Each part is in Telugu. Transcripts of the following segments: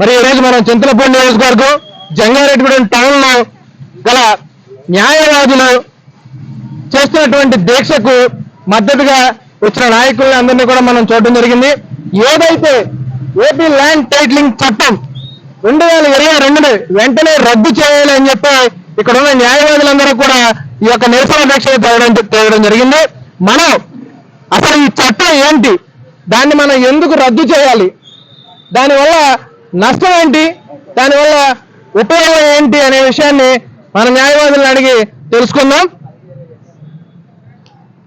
మరి ఈ రోజు మనం చింతలపూడి నియోజకవర్గం జంగారెడ్డిగూడెం టౌన్లో గల న్యాయవాదులు చేస్తున్నటువంటి దీక్షకు మద్దతుగా వచ్చిన నాయకుల్ని అందరినీ కూడా మనం చూడడం జరిగింది. ఏదైతే ఏపీ ల్యాండ్ టైటిలింగ్ చట్టం రెండు వేల ఇరవై రెండుని వెంటనే రద్దు చేయాలి అని చెప్పి ఇక్కడ ఉన్న న్యాయవాదులందరూ కూడా ఈ యొక్క నిరసన దీక్ష తేవడం తేవడం జరిగింది. మనం అసలు ఈ చట్టం ఏంటి? దాన్ని మనం ఎందుకు రద్దు చేయాలి? దానివల్ల నష్టం ఏంటి? దానివల్ల ఉపయోగం ఏంటి అనే విషయాన్ని మన న్యాయవాదులను అడిగి తెలుసుకుందాం.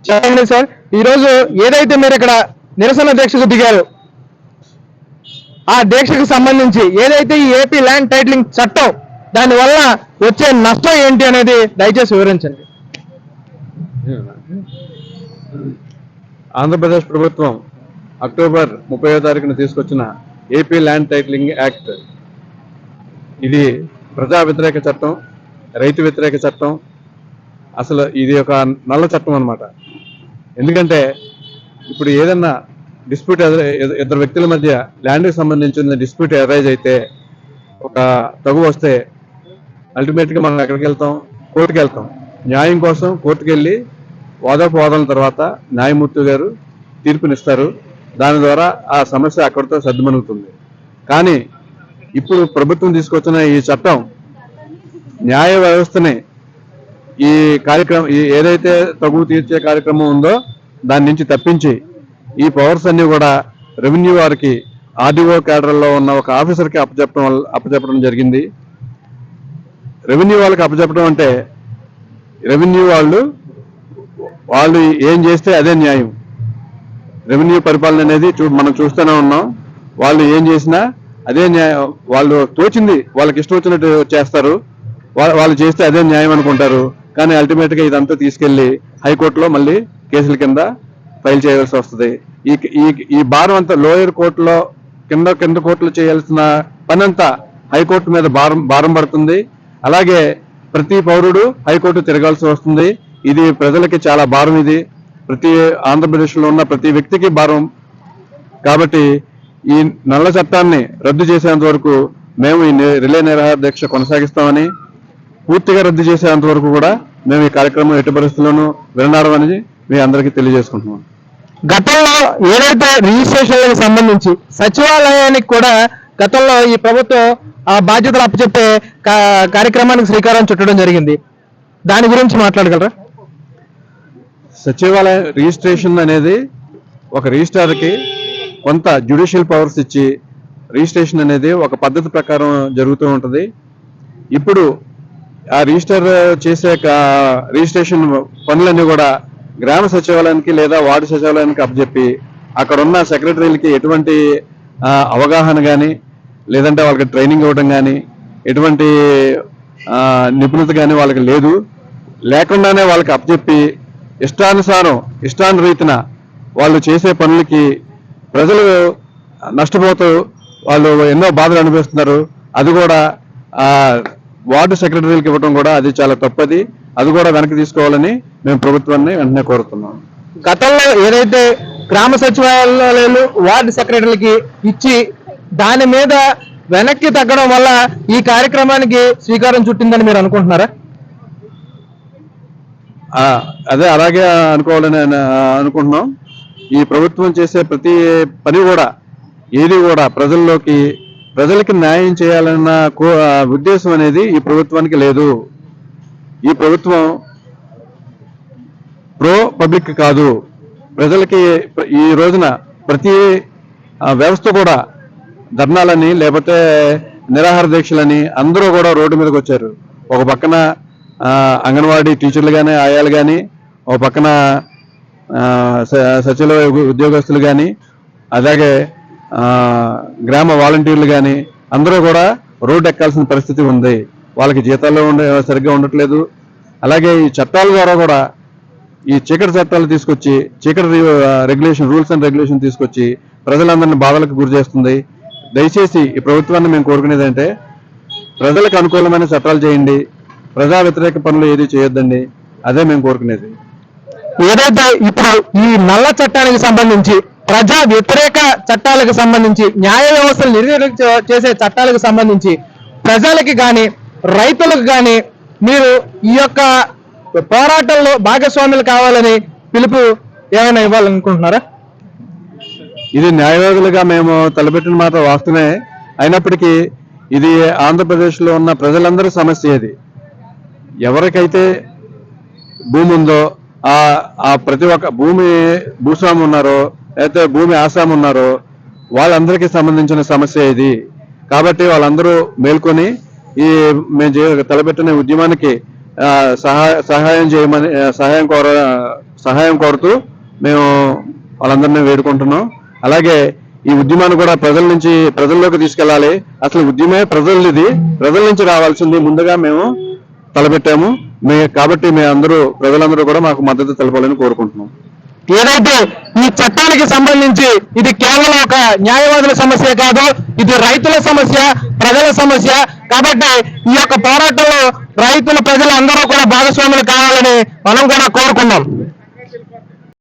చెప్పండి సార్. ఈరోజు ఏదైతే మీరు ఇక్కడ నిరసన దీక్షకు దిగారు ఆ దీక్షకు సంబంధించి ఏదైతే ఈ ఏపీ ల్యాండ్ టైటిలింగ్ చట్టం దాని వల్ల వచ్చే నష్టం ఏంటి అనేది దయచేసి వివరించండి. ఆంధ్రప్రదేశ్ ప్రభుత్వం అక్టోబర్ ముప్పై తారీఖున తీసుకొచ్చిన ఏపీ ల్యాండ్ టైటిలింగ్ యాక్ట్. ఇది ప్రజా వ్యతిరేక చట్టం రైతు వ్యతిరేక చట్టం. అసలు ఇది ఒక నల్ల చట్టం అనమాట ఎందుకంటే ఇప్పుడు ఏదన్నా డిస్ప్యూట్ ఇద్దరు వ్యక్తుల మధ్య ల్యాండ్కి సంబంధించిన డిస్ప్యూట్ అరైజ్ అయితే ఒక తగు వస్తే అల్టిమేట్గా మనం ఎక్కడికి వెళ్తాం? కోర్టుకి వెళ్తాం. న్యాయం కోసం కోర్టుకు వెళ్ళి వాదోపవాదం తర్వాత న్యాయమూర్తి గారు తీర్పునిస్తారు. దాని ద్వారా ఆ సమస్య అక్కడితో సర్దుమణుగుతుంది కానీ ఇప్పుడు ప్రభుత్వం తీసుకొచ్చిన ఈ చట్టం న్యాయ వ్యవస్థని ఈ కార్యక్రమం ఏదైతే తగు తీర్చే కార్యక్రమం ఉందో దాని నుంచి తప్పించి ఈ పవర్స్ అన్ని కూడా రెవెన్యూ వారికి ఆర్డీఓ క్యాడర్లో ఉన్న ఒక ఆఫీసర్కి అప్పచెప్పడం వల్ల అప్పచెప్పడం జరిగింది. రెవెన్యూ వాళ్ళకి అప్పచెప్పడం అంటే రెవెన్యూ వాళ్ళు వాళ్ళు ఏం చేస్తే అదే న్యాయం. రెవెన్యూ పరిపాలన అనేది చూ మనం చూస్తూనే ఉన్నాం. వాళ్ళు ఏం చేసినా అదే న్యాయం వాళ్ళు తోచింది వాళ్ళకి ఇష్టం వచ్చినట్టు చేస్తారు. వాళ్ళు చేస్తే అదే న్యాయం అనుకుంటారు. కానీ అల్టిమేట్గా ఇదంతా తీసుకెళ్ళి హైకోర్టులో మళ్ళీ కేసుల కింద ఫైల్ చేయాల్సి వస్తుంది. ఈ ఈ ఈ భారం అంతా లోయర్ కోర్టులో కింద కింద కోర్టులో చేయాల్సిన పని అంతా హైకోర్టు మీద భారం భారం పడుతుంది. అలాగే ప్రతి పౌరుడు హైకోర్టు తిరగాల్సి వస్తుంది. ఇది ప్రజలకి చాలా భారం ఇది. ప్రతి ఆంధ్రప్రదేశ్లో ఉన్న ప్రతి వ్యక్తికి భారం. కాబట్టి ఈ నల్ల చట్టాన్ని రద్దు చేసేంత వరకు మేము ఈ రిలే నిరాహార దీక్ష కొనసాగిస్తామని పూర్తిగా రద్దు చేసేంత వరకు కూడా మేము ఈ కార్యక్రమం ఎట్టి పరిస్థితుల్లోనూ వినడామని మీ అందరికీ తెలియజేసుకుంటున్నాం. గతంలో ఏదైతే రిజిస్ట్రేషన్లకు సంబంధించి సచివాలయానికి కూడా గతంలో ఈ ప్రభుత్వం ఆ బాధ్యతలు అప్పచెప్పే కార్యక్రమానికి శ్రీకారం చుట్టడం జరిగింది. దాని గురించి మాట్లాడగలరా? సచివాలయ రిజిస్ట్రేషన్ అనేది ఒక రిజిస్ట్రార్కి కొంత జ్యుడిషియల్ పవర్స్ ఇచ్చి రిజిస్ట్రేషన్ అనేది ఒక పద్ధతి ప్రకారం జరుగుతూ ఉంటుంది. ఇప్పుడు ఆ రిజిస్టర్ చేసే రిజిస్ట్రేషన్ పనులన్నీ కూడా గ్రామ సచివాలయానికి లేదా వార్డు సచివాలయానికి అప్పచెప్పి అక్కడ ఉన్న సెక్రటరీలకి ఎటువంటి అవగాహన కానీ లేదంటే వాళ్ళకి ట్రైనింగ్ ఇవ్వడం కానీ ఎటువంటి నిపుణత కానీ వాళ్ళకి లేదు. లేకుండానే వాళ్ళకి అప్పచెప్పి ఇష్టానుసారం ఇష్టానురీతిన వాళ్ళు చేసే పనులకి ప్రజలు నష్టపోతూ వాళ్ళు ఎన్నో బాధలు అనుభవిస్తున్నారు. అది కూడా వార్డు సెక్రటరీలకు ఇవ్వడం కూడా అది చాలా తప్పది. అది కూడా వెనక్కి తీసుకోవాలని మేము ప్రభుత్వాన్ని వెంటనే కోరుతున్నాం. గతంలో ఏదైతే గ్రామ సచివాలయాలు వార్డు సెక్రటరీలకి ఇచ్చి దాని మీద వెనక్కి తగ్గడం వల్ల ఈ కార్యక్రమానికి శ్రీకారం చుట్టిందని మీరు అనుకుంటున్నారా? అదే అలాగే అనుకోవాలని అనుకుంటున్నాం. ఈ ప్రభుత్వం చేసే ప్రతి పని కూడా ఏది కూడా ప్రజల్లోకి ప్రజలకి న్యాయం చేయాలన్న కో- ఉద్దేశం అనేది ఈ ప్రభుత్వానికి లేదు. ఈ ప్రభుత్వం ప్రో పబ్లిక్ కాదు. ప్రజలకి ఈ రోజున ప్రతి వ్యవస్థ కూడా ధర్నాలని లేకపోతే నిరాహార దీక్షలని అందరూ కూడా రోడ్డు మీదకి వచ్చారు. ఒక పక్కన అంగన్వాడీ టీచర్లు కానీ ఆయాలు కానీ ఒక పక్కన స- సచివాలయ ఉద్యోగస్తులు కానీ అలాగే గ్రామ వాలంటీర్లు కానీ అందరూ కూడా రోడ్డు ఎక్కాల్సిన పరిస్థితి ఉంది. వాళ్ళకి జీతాలు ఉండే సరిగ్గా ఉండట్లేదు. అలాగే ఈ చట్టాల ద్వారా కూడా ఈ చీకటి చట్టాలు తీసుకొచ్చి చీకటి రెగ్యులేషన్ రూల్స్ అండ్ రెగ్యులేషన్ తీసుకొచ్చి ప్రజలందరినీ బాధలకు గురి చేస్తుంది. దయచేసి ఈ ప్రభుత్వాన్ని మేము కోరుకునేది అంటే ప్రజలకు అనుకూలమైన చట్టాలు చేయండి. ప్రజా వ్యతిరేక పనులు ఏది చేయొద్దండి అదే మేము కోరుకునేది. ఏదైతే ఇప్పుడు ఈ నల్ల చట్టానికి సంబంధించి ప్రజా వ్యతిరేక చట్టాలకు సంబంధించి న్యాయ వ్యవస్థలు నిర్వీర్యం చే- చేసే చట్టాలకు సంబంధించి ప్రజలకి కానీ రైతులకు కానీ మీరు ఈ యొక్క పోరాటంలో భాగస్వాములు కావాలని పిలుపు ఏమైనా ఇవ్వాలనుకుంటున్నారా? ఇది న్యాయవాదులుగా మేము తలపెట్టిన మాట వాస్తవమే. అయినప్పటికీ ఇది ఆంధ్రప్రదేశ్లో ఉన్న ప్రజలందరి సమస్య ఇది. ఎవరికైతే భూమి ఉందో ఆ ఆ ప్రతి ఒక్క భూమి భూస్వామి ఉన్నారో లేకపోతే భూమి ఆసామి ఉన్నారో వాళ్ళందరికీ సంబంధించిన సమస్య ఇది. కాబట్టి వాళ్ళందరూ మేల్కొని ఈ మేము తలపెట్టిన ఉద్యమానికి సహాయ సహాయం చేయమని సహాయం కోర సహాయం కోరుతూ మేము వాళ్ళందరినీ వేడుకుంటున్నాం. అలాగే ఈ ఉద్యమాన్ని కూడా ప్రజల నుంచి ప్రజల్లోకి తీసుకెళ్ళాలి. అసలు ఉద్యమే ప్రజలది. ప్రజల నుంచి రావాల్సింది ముందుగా మేము తలపెట్టాము. మే కాబట్టి మీ అందరూ ప్రజలందరూ కూడా మాకు మద్దతు తెలపాలని కోరుకుంటున్నాం. ఏదైతే ఈ చట్టానికి సంబంధించి ఇది కేవలం ఒక న్యాయవాదుల సమస్య కాదు ఇది రైతుల సమస్య ప్రజల సమస్య కాబట్టి ఈ యొక్క పోరాటంలో రైతులు ప్రజలు అందరూ కూడా భాగస్వాములు కావాలని మనం కూడా కోరుకున్నాం